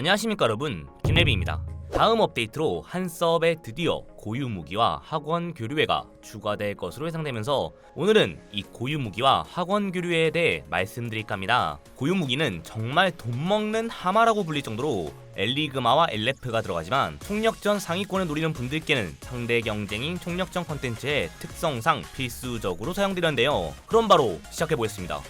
안녕하십니까 여러분 김래비입니다 다음 업데이트로 한 서버에 드디어 고유 무기와 학원 교류회가 추가될 것으로 예상되면서 오늘은 이 고유 무기와 학원 교류회에 대해 말씀드릴까 합니다. 고유 무기는 정말 돈 먹는 하마라고 불릴 정도로 엘리그마와 엘레프가 들어가지만 총력전 상위권을 노리는 분들께는 상대 경쟁인 총력전 컨텐츠의 특성상 필수적으로 사용되는데요. 그럼 바로 시작해 보겠습니다.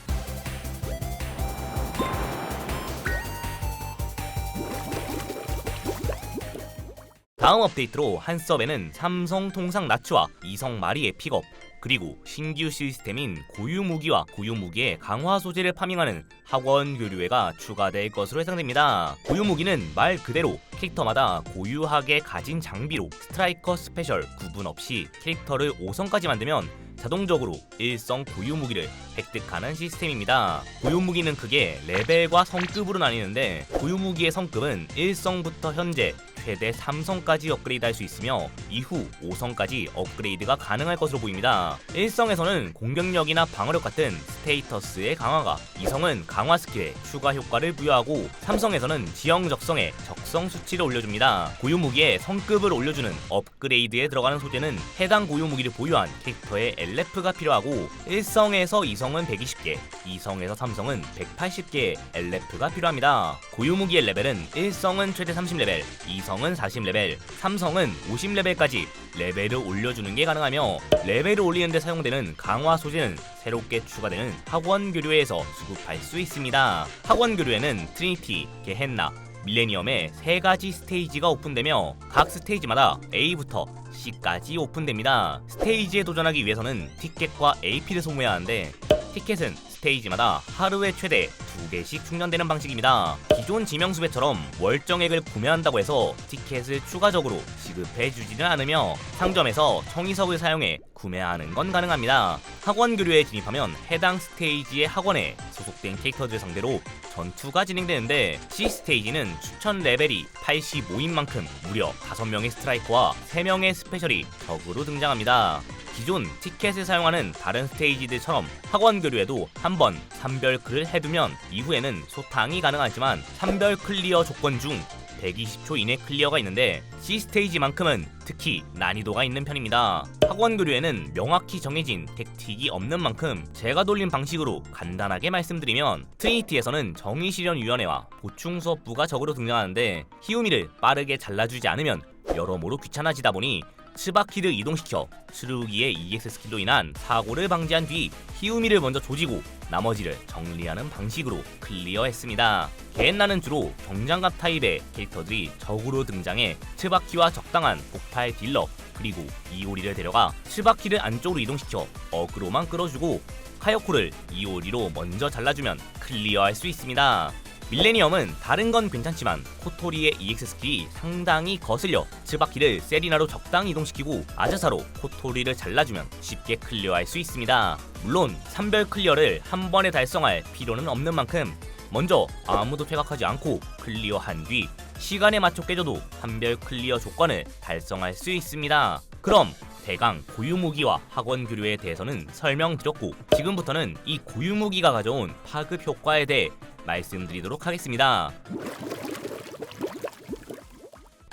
다음 업데이트로 한 서버에는 삼성 통상 나츠와 이성 마리의 픽업 그리고 신규 시스템인 고유 무기와 고유 무기의 강화 소재를 파밍하는 학원 교류회가 추가될 것으로 예상됩니다. 고유 무기는 말 그대로 캐릭터마다 고유하게 가진 장비로 스트라이커 스페셜 구분 없이 캐릭터를 5성까지 만들면 자동적으로 일성 고유 무기를 획득하는 시스템입니다. 고유 무기는 크게 레벨과 성급으로 나뉘는데 고유 무기의 성급은 1성부터 현재 최대 3성까지 업그레이드할 수 있으며 이후 5성까지 업그레이드가 가능할 것으로 보입니다. 1성에서는 공격력이나 방어력 같은 스테이터스의 강화가 2성은 강화 스킬에 추가 효과를 부여하고 3성에서는 지형 적성에 적성 수치를 올려줍니다. 고유 무기의 성급을 올려주는 업그레이드에 들어가는 소재는 해당 고유 무기를 보유한 캐릭터의 LF가 필요하고 1성에서 2성은 120개, 2성에서 3성은 180개의 LF가 필요합니다. 고유 무기의 레벨은 1성은 최대 30레벨, 2성 은 40레벨, 3성은 50레벨까지 레벨을 올려주는 게 가능하며 레벨을 올리는 데 사용되는 강화 소재는 새롭게 추가되는 학원 교류회에서 수급할 수 있습니다. 학원 교류회는 트리니티, 게헨나, 밀레니엄의 세 가지 스테이지가 오픈되며 각 스테이지마다 A부터 C까지 오픈됩니다. 스테이지에 도전하기 위해서는 티켓과 AP를 소모해야 하는데 티켓은 스테이지마다 하루에 최대 2개씩 충전되는 방식입니다. 기존 지명수배처럼 월정액을 구매한다고 해서 티켓을 추가적으로 지급해 주지는 않으며 상점에서 청이석을 사용해 구매하는 건 가능합니다. 학원 교류에 진입하면 해당 스테이지의 학원에 소속된 캐릭터들 상대로 전투가 진행되는데 C 스테이지는 추천 레벨이 85인 만큼 무려 5명의 스트라이커와 3명의 스페셜이 적으로 등장합니다. 기존 티켓을 사용하는 다른 스테이지들처럼 학원 교류에도 한번 산별클을 해두면 이후에는 소탕이 가능하지만 산별 클리어 조건 중 120초 이내 클리어가 있는데 C 스테이지만큼은 특히 난이도가 있는 편입니다. 학원 교류에는 명확히 정해진 택틱이 없는 만큼 제가 돌린 방식으로 간단하게 말씀드리면 트리니티에서는 정의실현위원회와 보충 수업부가 적으로 등장하는데 히우미를 빠르게 잘라주지 않으면 여러모로 귀찮아지다 보니 츠바키를 이동시켜 스루기의 EX 스킬로 인한 사고를 방지한 뒤 히우미를 먼저 조지고 나머지를 정리하는 방식으로 클리어했습니다. 게엔나는 주로 경장갑 타입의 캐릭터들이 적으로 등장해 츠바키와 적당한 폭발 딜러 그리고 이오리를 데려가 츠바키를 안쪽으로 이동시켜 어그로만 끌어주고 카요코를 이오리로 먼저 잘라주면 클리어할 수 있습니다. 밀레니엄은 다른 건 괜찮지만 코토리의 EX 스킬이 상당히 거슬려 츠바키를 세리나로 적당히 이동시키고 아자사로 코토리를 잘라주면 쉽게 클리어할 수 있습니다. 물론 산별 클리어를 한 번에 달성할 필요는 없는 만큼 먼저 아무도 퇴각하지 않고 클리어한 뒤 시간에 맞춰 깨져도 한별 클리어 조건을 달성할 수 있습니다. 그럼 대강 고유무기와 학원 교류에 대해서는 설명드렸고 지금부터는 이 고유무기가 가져온 파급 효과에 대해 말씀드리도록 하겠습니다.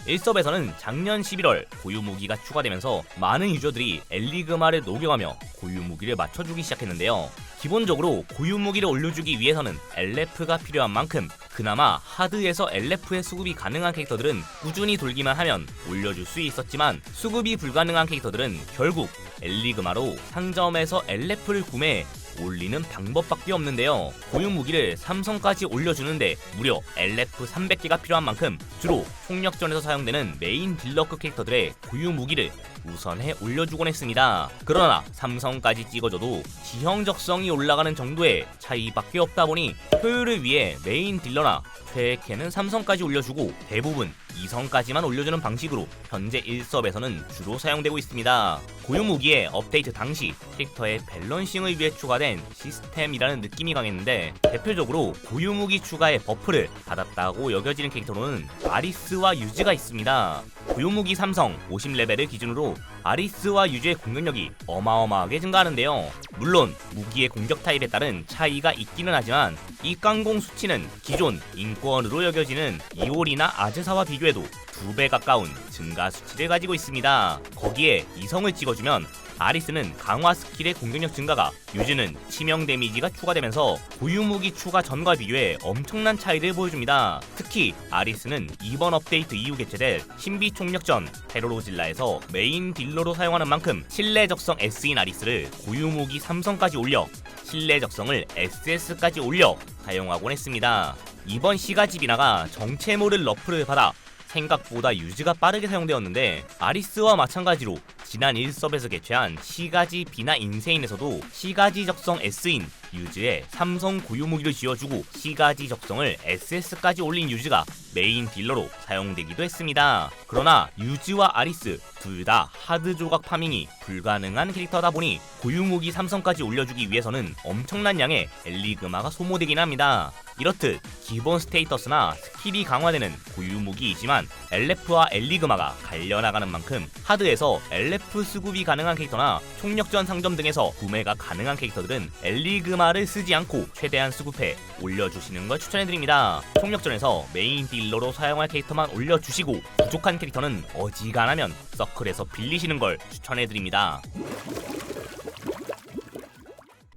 1섭에서는 작년 11월 고유 무기가 추가되면서 많은 유저들이 엘리그마를 녹여가며 고유 무기를 맞춰주기 시작했는데요. 기본적으로 고유 무기를 올려주기 위해서는 LF가 필요한 만큼 그나마 하드에서 LF의 수급이 가능한 캐릭터들은 꾸준히 돌기만 하면 올려줄 수 있었지만 수급이 불가능한 캐릭터들은 결국 엘리그마로 상점에서 LF를 구매해 올리는 방법밖에 없는데요. 고유 무기를 삼성까지 올려주는데 무려 LF 300개가 필요한 만큼 주로 총력전에서 사용되는 메인 딜러급 캐릭터들의 고유 무기를 우선해 올려주곤 했습니다. 그러나 삼성까지 찍어줘도 지형 적성이 올라가는 정도의 차이밖에 없다 보니 효율을 위해 메인 딜러나 최애캐는 삼성까지 올려주고 대부분 2성까지만 올려주는 방식으로 현재 1섭에서는 주로 사용되고 있습니다. 고유 무기의 업데이트 당시 캐릭터의 밸런싱을 위해 추가된 시스템이라는 느낌이 강했는데 대표적으로 고유 무기 추가의 버프를 받았다고 여겨지는 캐릭터로는 아리스와 유즈가 있습니다. 고유 무기 삼성 50레벨을 기준으로 아리스와 유즈의 공격력이 어마어마하게 증가하는데요. 물론 무기의 공격 타입에 따른 차이가 있기는 하지만 이 깡공 수치는 기존 인권으로 여겨지는 이올이나 아즈사와 비교해도 두 배 가까운 증가 수치를 가지고 있습니다. 거기에 이성을 찍어주면 아리스는 강화 스킬의 공격력 증가가 유즈는 치명 데미지가 추가되면서 고유 무기 추가 전과 비교해 엄청난 차이를 보여줍니다. 특히 아리스는 이번 업데이트 이후 개최될 신비 총력전 페로로질라에서 메인 딜러로 사용하는 만큼 신뢰 적성 S인 아리스를 고유 무기 삼성까지 올려 신뢰 적성을 SS까지 올려 사용하곤 했습니다. 이번 시가지 비나가 정체 모를 러프를 받아 생각보다 유즈가 빠르게 사용되었는데 아리스와 마찬가지로 지난 1섭에서 개최한 시가지 비나 인세인에서도 시가지 적성 S인 유즈에 삼성 고유 무기를 지어주고 시가지 적성을 SS까지 올린 유즈가 메인 딜러로 사용되기도 했습니다. 그러나 유즈와 아리스 둘 다 하드 조각 파밍이 불가능한 캐릭터다 보니 고유 무기 삼성까지 올려주기 위해서는 엄청난 양의 엘리그마가 소모되긴 합니다. 이렇듯 기본 스테이터스나 스킬이 강화되는 고유 무기이지만 LF와 엘리그마가 갈려나가는 만큼 하드에서 LF 수급이 가능한 캐릭터나 총력전 상점 등에서 구매가 가능한 캐릭터들은 엘리그마를 쓰지 않고 최대한 수급해 올려주시는 걸 추천해드립니다. 총력전에서 메인 딜러로 사용할 캐릭터만 올려주시고 부족한 캐릭터는 어지간하면 서클에서 빌리시는 걸 추천해드립니다.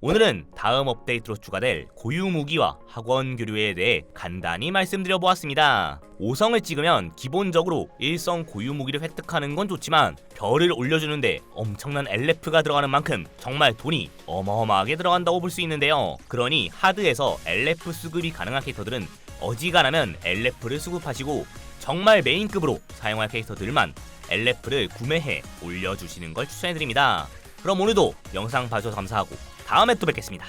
오늘은 다음 업데이트로 추가될 고유 무기와 학원 교류에 대해 간단히 말씀드려 보았습니다. 5성을 찍으면 기본적으로 1성 고유 무기를 획득하는 건 좋지만 별을 올려주는데 엄청난 LF가 들어가는 만큼 정말 돈이 어마어마하게 들어간다고 볼 수 있는데요. 그러니 하드에서 LF 수급이 가능한 캐릭터들은 어지간하면 LF를 수급하시고 정말 메인급으로 사용할 캐릭터들만 LF를 구매해 올려주시는 걸 추천해드립니다. 그럼 오늘도 영상 봐주셔서 감사하고 다음에 또 뵙겠습니다.